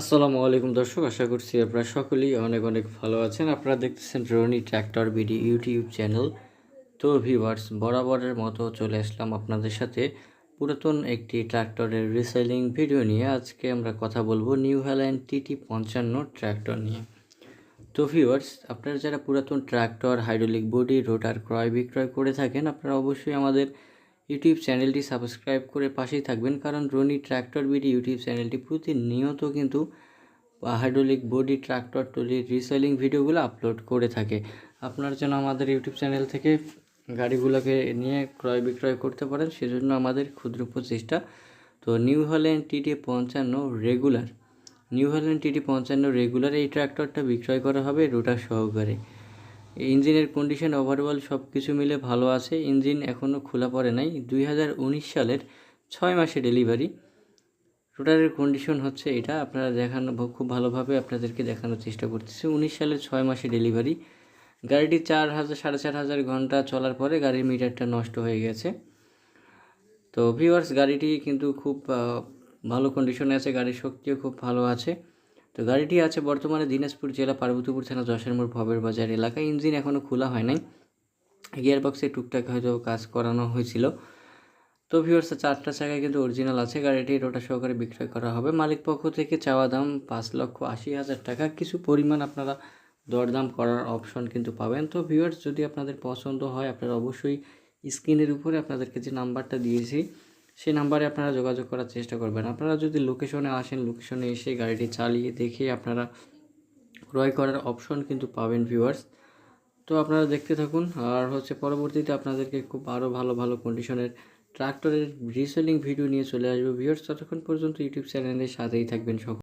আসসালামু আলাইকুম দর্শক, আশা করছি আপনারা সকলেই অনেক অনেক ভালো আছেন। আপনারা দেখতেছেন Roni tractor BD YouTube channel. তো ভিউয়ার্স বরাবরের মতো চলে আসলাম আপনাদের সাথে পুরাতন একটি ট্র্যাক্টরের রিসেলিং ভিডিও নিয়ে। আজকে আমরা কথা বলব নিউ হ্যাল্যান্ড টিটি পঞ্চান্ন ট্র্যাক্টর নিয়ে। তো ভিউয়ার্স আপনারা যারা পুরাতন ট্র্যাক্টর হাইড্রোলিক বডি রোটার ক্রয় বিক্রয় করে থাকেন, আপনারা অবশ্যই আমাদের ইউটিউব চ্যানেলটি সাবস্ক্রাইব করে পাশেই থাকবেন, কারণ রনি ট্র্যাক্টর বিডি ইউটিউব চ্যানেলটি প্রতিনিয়ত কিন্তু হাইড্রোলিক বডি ট্র্যাক্টর টলির রিসেলিং ভিডিওগুলো আপলোড করে থাকে। আপনার যেন আমাদের ইউটিউব চ্যানেল থেকে গাড়িগুলোকে নিয়ে ক্রয় বিক্রয় করতে পারেন, সেজন্য আমাদের ক্ষুদ্র প্রচেষ্টা। তো নিউ হল্যান্ড টিটি পঞ্চান্ন রেগুলার, নিউ হল্যান্ড টিটি পঞ্চান্ন রেগুলার এই ট্র্যাক্টরটা বিক্রয় করা হবে রোটার সহকারে। ইঞ্জিনের কন্ডিশন ওভারঅল সব কিছু মিলে ভালো আছে। ইঞ্জিন এখনও খোলা পড়ে নাই। দুই হাজার উনিশ সালের ছয় মাসে ডেলিভারি রোটারের কন্ডিশন হচ্ছে এটা। আপনারা দেখানো, খুব ভালোভাবে আপনাদেরকে দেখানোর চেষ্টা করতেছি। উনিশ সালের ছয় মাসে ডেলিভারি গাড়িটি চার হাজার, সাড়ে চার হাজার ঘণ্টা চলার পরে গাড়ির মিটারটা নষ্ট হয়ে গেছে। তো ভিউয়ার্স গাড়িটি কিন্তু খুব ভালো কন্ডিশনে আছে। গাড়ির শক্তিও খুব ভালো আছে। তো গাড়িটি আছে বর্তমানে দিনাজপুর জেলা পার্বতীপুর থানা যশোর মোড় ভবের বাজার এলাকায়। ইঞ্জিন এখনও খোলা হয় নাই। গিয়ার বক্সে টুকটাক হয়তো কাজ করানো হয়েছিল। তো ভিউয়ার্স চারটা চাকায় কিন্তু অরিজিনাল আছে। গাড়িটি রোটা সহকারে বিক্রয় করা হবে। মালিক পক্ষ থেকে চাওয়া দাম পাঁচ লক্ষ আশি হাজার টাকা। কিছু পরিমাণ আপনারা দরদাম করার অপশন কিন্তু পাবেন। তো ভিউয়ার্স যদি আপনাদের পছন্দ হয়, আপনারা অবশ্যই স্ক্রিনের উপরে আপনাদেরকে যে নাম্বারটা দিয়েছি সেই নাম্বারে আপনারা যোগাযোগ করার চেষ্টা করবেন। আপনারা যদি লোকেশনে আসেন, লোকেশনে এসে গাড়িটি চালিয়ে দেখে আপনারা ক্রয় করার অপশন কিন্তু পাবেন ভিউয়ার্স তো আপনারা দেখতে থাকুন। আর হচ্ছে পরবর্তীতে আপনাদেরকে খুব আরও ভালো ভালো কন্ডিশনের ট্রাক্টরের রিসেলিং ভিডিও নিয়ে চলে আসবে। ভিউয়ার্স ততক্ষণ পর্যন্ত ইউটিউব চ্যানেলের সাথেই থাকবেন সকল।